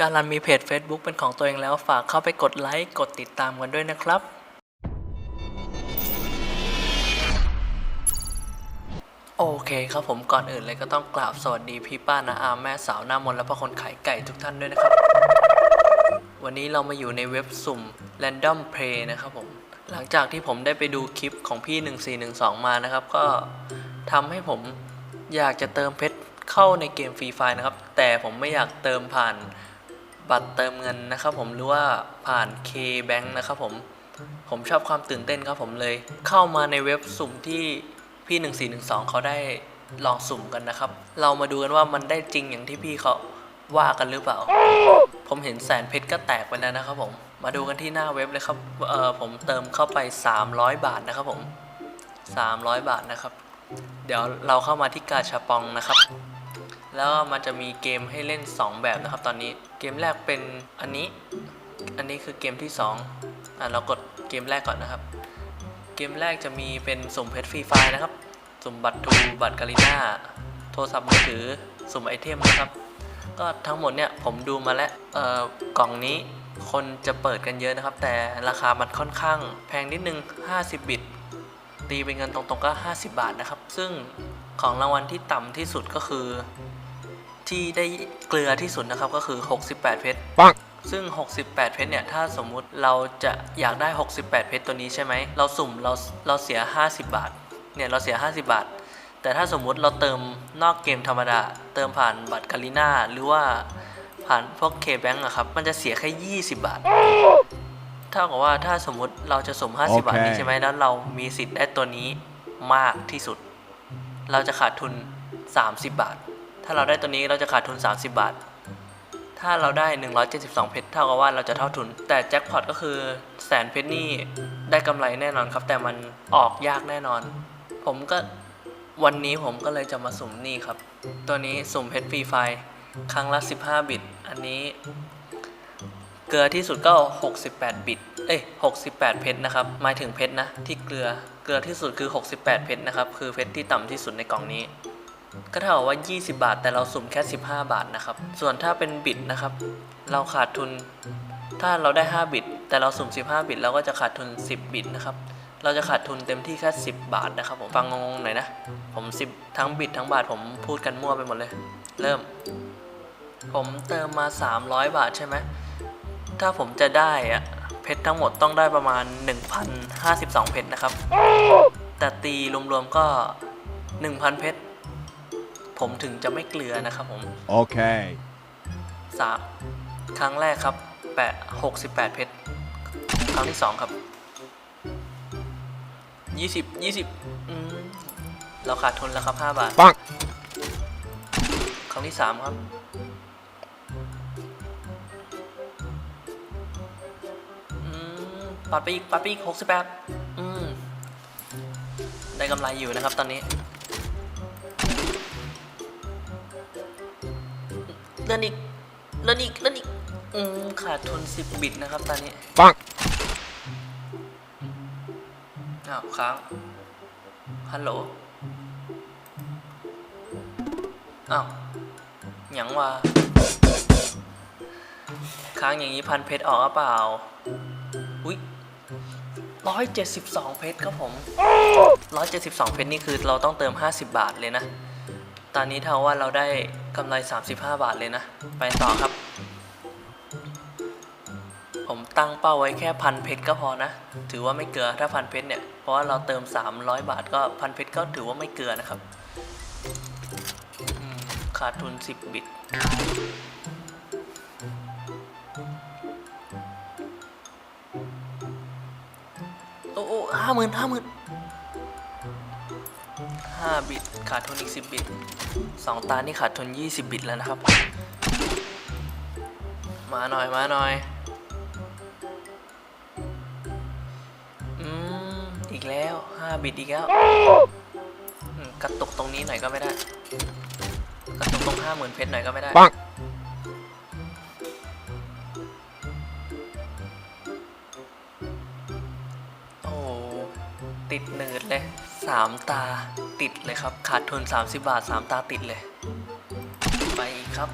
การันมีเพจ Facebook เป็นของตัวเองแล้วฝากเข้าไปกดไลค์กดติดตามกันด้วยนะครับ โอเคครับผมก่อนอื่นเลยก็ต้องกราบสวัสดีพี่ป้านาอาแม่สาวหน้ามนและพ่อคนขายไก่ทุกท่านด้วยนะครับ วันนี้เรามาอยู่ในเว็บสุ่ม Random Play นะครับผม หลังจากที่ผมได้ไปดูคลิปของพี่ 1412 มานะครับ ก็ทำให้ผมอยากจะเติมเพชรเข้าในเกมฟรีไฟนะครับ แต่ผมไม่อยากเติมผ่าน บัตรเติมเงินนะครับผมหรือว่าผ่าน K-Bank นะครับผม ผมชอบความตื่นเต้นครับผมเลย เข้ามาในเว็บสุ่มที่พี่ 1412 เขาได้ลองสุ่มกันนะครับ เรามาดูกันว่ามันได้จริงอย่างที่พี่เขาว่ากันหรือเปล่า ผมเห็นแสนเพชรก็แตกไปแล้วนะครับผม มาดูกันที่หน้าเว็บเลยครับ เออผมเติมเข้าไป 300 บาทนะครับผม 300 บาทนะครับ เดี๋ยวเราเข้ามาที่กาชาปองนะครับ แล้วมันจะมีเกมให้เล่น 2 แบบนะครับ ตอนนี้เกมแรกเป็นอันนี้ อันนี้คือเกมที่ 2อะเรากดเกมแรกก่อนนะครับ เกมแรกจะมีเป็นสุ่มเพชรฟรีไฟล์นะครับ สุ่มบัตรทูบัตรกาลิน่าโทรศัพท์มือถือสุ่มไอเทมนะครับ ก็ทั้งหมดเนี่ยผมดูมาแล้วเอ่อกล่องนี้คนจะเปิดกันเยอะนะครับ แต่ราคามันค่อนข้างแพงนิดนึง 50 บิต ตีเป็นเงินตรงๆก็ 50 บาทนะครับ ซึ่งของรางวัลที่ต่ำที่สุดก็คือ ที่ได้เกลือที่สุดนะครับก็คือ 68 เพชร ซึ่ง 68 เพชรเนี่ย ถ้าสมมุติเราจะอยากได้ 68 เพชรตัวนี้ใช่ไหม เราสุ่มเราเราเสีย 50 บาท เนี่ย เราเสีย 50 บาท แต่ถ้าสมมุติเราเติมนอกเกมธรรมดา เติมผ่านบัตรกาลิน่าหรือว่าผ่านพวกเคแบงอะครับ มันจะเสียแค่ 20 บาท เท่ากับว่าถ้าสมมุติเราจะสุ่ม 50 บาทนี้ใช่ไหมแล้วเรามีสิทธิ์ได้ตัวนี้มากที่สุด เราจะขาดทุน 30 บาท ถ้าเราได้ตัวนี้เราจะขาดทุน 30 บาท ถ้าเราได้ 172 เพชรเท่ากับว่าเราจะเท่าทุน แต่แจ็คพอตก็คือแสนเพชรนี่ได้กำไรแน่นอนครับ แต่มันออกยากแน่นอน ผมก็วันนี้ผมก็เลยจะมาสุ่มนี่ครับ ตัวนี้สุ่มเพชรฟรีไฟครั้งละ 15 บิต อันนี้ เกลือที่สุดก็ 68 บิต เอ้ย 68 เพชรนะครับ หมายถึงเพชรนะ ที่เกลือ เกลือที่สุดคือ 68 เพชรนะครับ คือเพชรที่ต่ำที่สุดในกล่องนี้ ก็เท่ากับว่า 20 บาท แต่เราสุ่มแค่ 15 บาทนะครับ ส่วนถ้าเป็นบิตนะครับ เราขาดทุน ถ้าเราได้ 5 บิต แต่เราสุ่ม 15 บิต เราก็จะขาดทุน 10 บิตนะครับ เราจะขาดทุนเต็มที่แค่ 10 บาทนะครับผม ฟังงงๆหน่อยนะ ผม 10 ทั้งบิตทั้งบาทผมพูดกันมั่วไปหมดเลย เริ่ม ผมเติมมา 300 บาทใช่ไหม ถ้าผมจะได้อะเพชรทั้งหมดต้องได้ประมาณ 1,052 เพชรนะครับ แต่ตีรวมๆก็ 1,000 เพชร ผมถึงจะไม่เกลือนะครับผม Okay. สามครั้งแรกครับแปดหกสิบแปดเพชร ครั้งที่สองครับยี่สิบยี่สิบอืมเราขาดทุนแล้วครับห้าบาทปังครั้งที่สามครับ อืม ปัดไปอีก ปัดไปอีกหกสิบแปดอืม ได้กำไรอยู่นะครับตอนนี้ เลื่อนอีกเลื่อนอีกเลื่อนอีกอืมขาดทุน10บิตนะครับตอนนี้ Bonk. อ้าวค้างฮัลโหลอ้าวหยังวะค้างอย่างนี้พันเพชรออกหรือเปล่าอุ้ยร้อยเจ็ดสิบสองเพชรครับผมร้อยเจ็ดสิบสองเพชรนี่คือเราต้องเติมห้าสิบบาทเลยนะ ตอนนี้เท่าว่าเราได้กำไร 35 บาทเลยนะ ไปต่อครับ ผมตั้งเป้าไว้แค่พันเพชรก็พอนะ ถือว่าไม่เกลือถ้าพันเพชรเนี่ย เพราะว่าเราเติม 300 บาทก็พันเพชรก็ถือว่าไม่เกลือนะครับ ขาดทุน 10 บิตโอ้โอ้ห้าหมื่นห้าหมื่น ห้าบิต ขาดทุนอีกสิบบิตสองตานี่ขาดทุนยี่สิบบิตแล้วนะครับ มาหน่อยมาหน่อย อืม อีกแล้วห้าบิตอีกแล้วกระตุกตรงนี้หน่อยก็ไม่ได้ กระตุกตรงห้าหมื่นเพชรหน่อยก็ไม่ได้ามตาติดเลยครับ ขาดทุน 30 บาท 3 ตาติดเลย ไปอีกครับ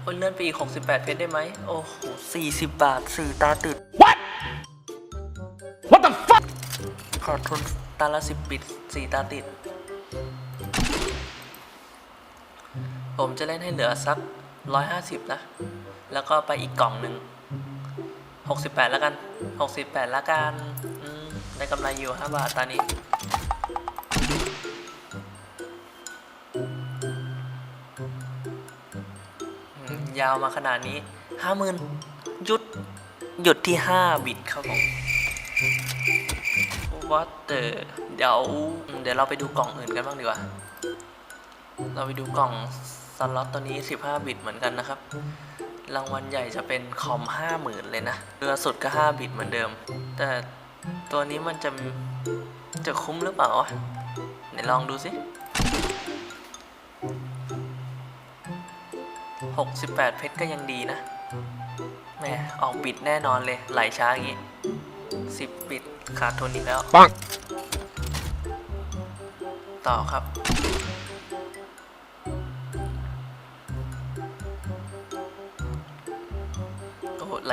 โอ้เลื่อนไปอีก 68 เพชรได้ไหม โอ้โห40 บาท สื่ตาติด What What the fuck ขาดทุนตาละ 10 บิต 4 ตาติด ผมจะเล่นให้เหลือสัก 150 นะ แล้วก็ไปอีกกล่องหนึ่ง 68 แล้วกัน 68 แล้วกันอืมได้กำไรอยู่ 5 บาทตอนนี้ ยาวมาขนาดนี้ 50,000หยุด หยุดที่ 5 บิตครับผมวัดเตอร์เดี๋ยว เดี๋ยวเราไปดูกล่องอื่นกันบ้างดีกว่า เราไปดูกล่องสล็อตตัวนี้ 15 บิตเหมือนกันนะครับ รางวัลใหญ่จะเป็นคอม50,000เลยนะเรือสุดก็5บิตเหมือนเดิม แต่ตัวนี้มันจะจะคุ้มหรือเปล่าวะไหนลองดูสิ68เพชรก็ยังดีนะแหมออกบิตแน่นอนเลย ไหลช้าอย่างงี้10บิตขาดทุนอีกแล้ว Bonk. ต่อครับ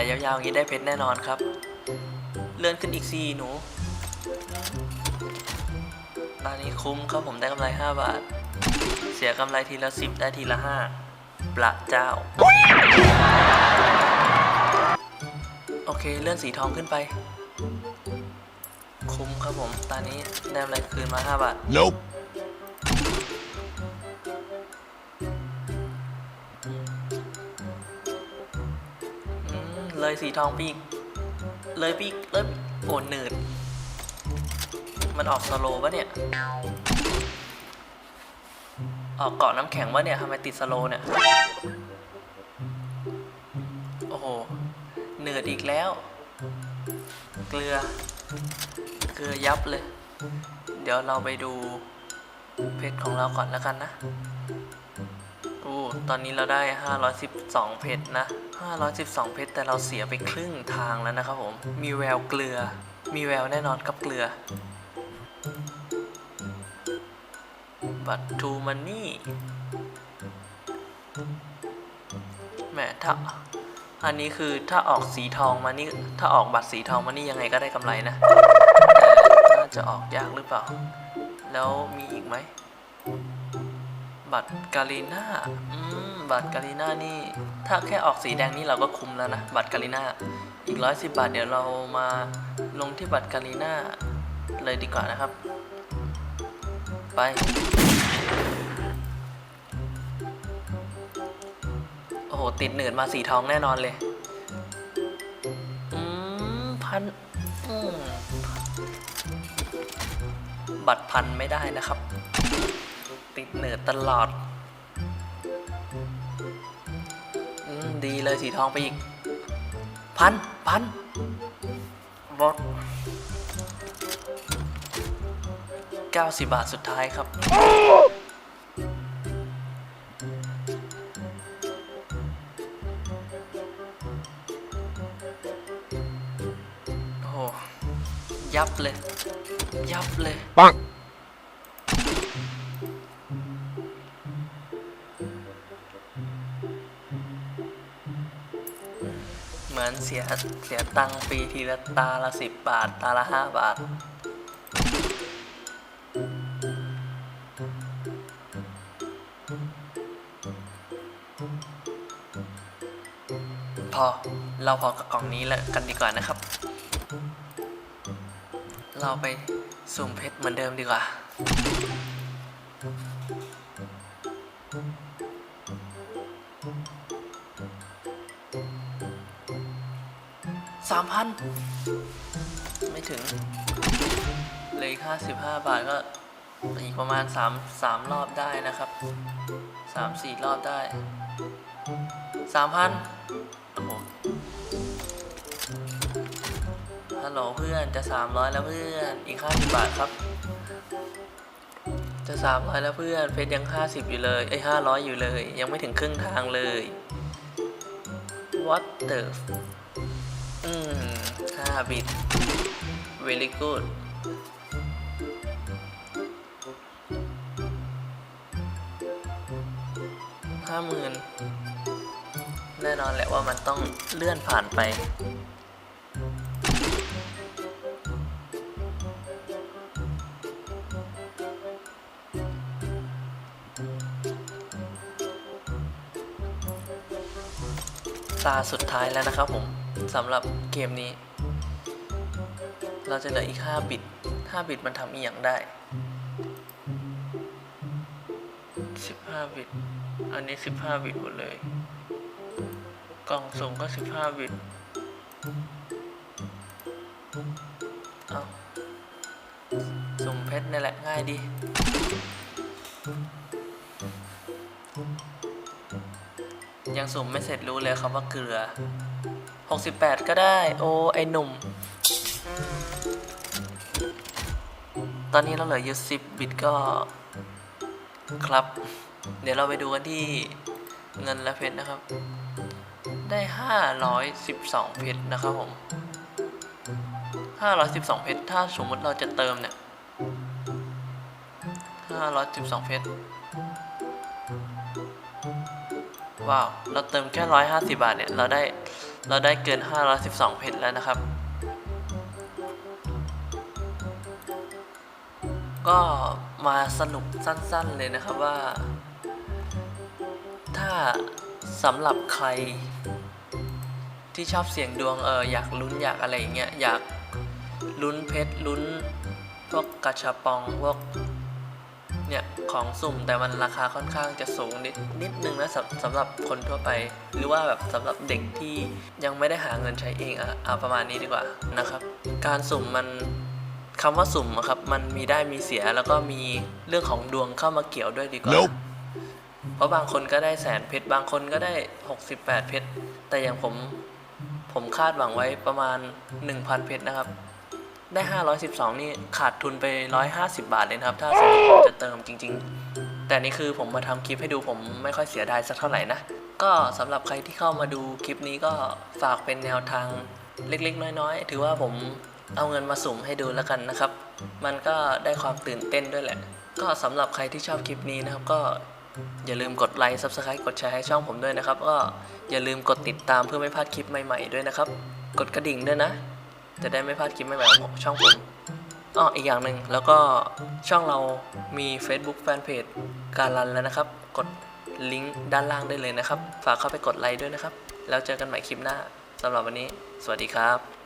ยาวๆอย่างนี้ได้เพชรแน่นอนครับ เลื่อนขึ้นอีกสี่หนูตอนนี้คุ้มครับผมได้กำไร 5 บาท เสียกำไรทีละ 10 ได้ทีละ 5 ประเจ้า โอเคเลื่อนสีทองขึ้นไป คุ้มครับผมตอนนี้ได้กำไรคืนมา 5 บาท Nope. เลยสีทองปีก เลยปีกเลยโอนหนืดมันออกสโลว์ปะเนี่ย ออกเกาะน้ำแข็งวะเนี่ยทำไมติดสโลว์เนี่ย โอ้โหเหนืดอีกแล้ว เกลือ เกลือยับเลย เดี๋ยวเราไปดูเพชรของเราก่อนแล้วกันนะ อู้ ตอนนี้เราได้ 512 เพชรนะ 512 เพชรแต่เราเสียไปครึ่งทางแล้วนะครับผม มีแววเกลือ มีแววแน่นอนกับเกลือ บัตรทูมันนี่แหมถ้าอันนี้คือถ้าออกสีทองมานี่ ถ้าออกบัตรสีทองมานี่ยังไงก็ได้กำไรนะแต่น่าจะออกยากหรือเปล่า แล้วมีอีกไหม บัตรกาลิน่า อืม บัตรกาลิน่านี่ ถ้าแค่ออกสีแดงนี่เราก็คุ้มแล้วนะ บัตรกาลิน่า อีกร้อยสิบบาท เดี๋ยวเรามาลงที่บัตรกาลิน่าเลยดีกว่านะครับ ไป โอ้โห ติดหนืดมาสีทองแน่นอนเลย อืม พัน อืม บัตรพันไม่ได้นะครับ ติดเหนือตลอด ดีเลยสีทองไปอีก พันพันบอสเก้าสิบบาทสุดท้ายครับ โอ้โหยับเลย ยับเลย Bonk. เมือนเสียเสียตังค์ฟรีทีละตาละสิบบาท ตาละห้าบาท พอเราพอกับกล่องนี้แล้วกันดีกว่านะครับ เราไปสุ่มเพชรเหมือนเดิมดีกว่า สามพันไม่ถึงเลยค่าสิบห้าบาทก็อีกประมาณสามสามรอบได้นะครับสามสี่รอบได้สามพันโอ้โหฮัลโหลเพื่อนจะสามร้อยแล้วเพื่อนอีกห้าสิบบาทครับ จะสามร้อยแล้วเพื่อนเพชรยังห้าสิบอยู่เลยไอ้ห้าร้อยอยู่เลย ยังไม่ถึงครึ่งทางเลย what the ห้าบิต very good ห้าหมื่นแน่นอนแหละว่ามันต้องเลื่อนผ่านไปตาสุดท้ายแล้วนะครับผมสำหรับเกมนี้ เราจะเหลืออีก 5 บิต 5 บิตมันทำอีกอย่างได้ 15 บิต อันนี้ 15 บิตหมดเลย กล่องสุ่มก็ 15 บิต เอาสุ่มเพชรนี่แหละ ง่ายดียังสุ่มไม่เสร็จรู้เลยครับว่าเกลือ 68 ก็ได้ โอ้ ไอหนุ่ม ตอนนี้เราเหลืออยู่10 บิตก็ครับ เดี๋ยวเราไปดูกันที่เงินและเพชรนะครับ ได้ 512 เพชรนะครับผม 512 เพชรถ้าสมมติเราจะเติมเนี่ย512 เพชรว้าว เราเติมแค่ 150 บาทเนี่ย เราได้ เราได้เกิน 512 เพชรแล้วนะครับ ก็มาสรุปสั้นๆเลยนะครับว่า ถ้าสำหรับใคร ที่ชอบเสี่ยงดวงเอออยากลุ้นอยากอะไรอย่างเงี้ยอยากลุ้นเพชรลุ้นพวกกระชาปองพวกเนี่ยของสุ่มแต่มันราคาค่อนข้างจะสูงนิดนิดนึงนะสำสำหรับคนทั่วไป หรือว่าแบบสำหรับเด็กที่ยังไม่ได้หาเงินใช้เองอะเอาประมาณนี้ดีกว่านะครับ การสุ่มมัน คำว่าสุ่มอะครับมันมีได้มีเสียแล้วก็มีเรื่องของดวงเข้ามาเกี่ยวด้วยดีกว่า Nope เพราะบางคนก็ได้แสนเพชรบางคนก็ได้ 68 เพชรแต่อย่างผมผมคาดหวังไว้ประมาณ 1,000 เพชรนะครับ ได้ 512 นี่ขาดทุนไป 150 บาทเลยนะครับ ถ้าสมมติผมจะเติมจริง ๆ แต่นี่คือผมมาทำคลิปให้ดูผมไม่ค่อยเสียดายสักเท่าไหร่นะ ก็สำหรับใครที่เข้ามาดูคลิปนี้ก็ฝากเป็นแนวทางเล็กๆ น้อยๆ ถือว่าผม เอาเงินมาสุ่มให้ดูแล้วกันนะครับ มันก็ได้ความตื่นเต้นด้วยแหละ ก็สำหรับใครที่ชอบคลิปนี้นะครับ ก็อย่าลืมกดไลค์ Subscribe กดแชร์ให้ช่องผมด้วยนะครับ ก็อย่าลืมกดติดตามเพื่อไม่พลาดคลิปใหม่ๆด้วยนะครับ กดกระดิ่งด้วยนะ จะได้ไม่พลาดคลิปใหม่ๆของช่องผมอ้ออีกอย่างหนึ่งแล้วก็ช่องเรามี Facebook Fanpage การรันแล้วนะครับ กดลิงก์ด้านล่างได้เลยนะครับ ฝากเข้าไปกดไลค์ด้วยนะครับ แล้วเจอกันใหม่คลิปหน้าสำหรับวันนี้ สวัสดีครับ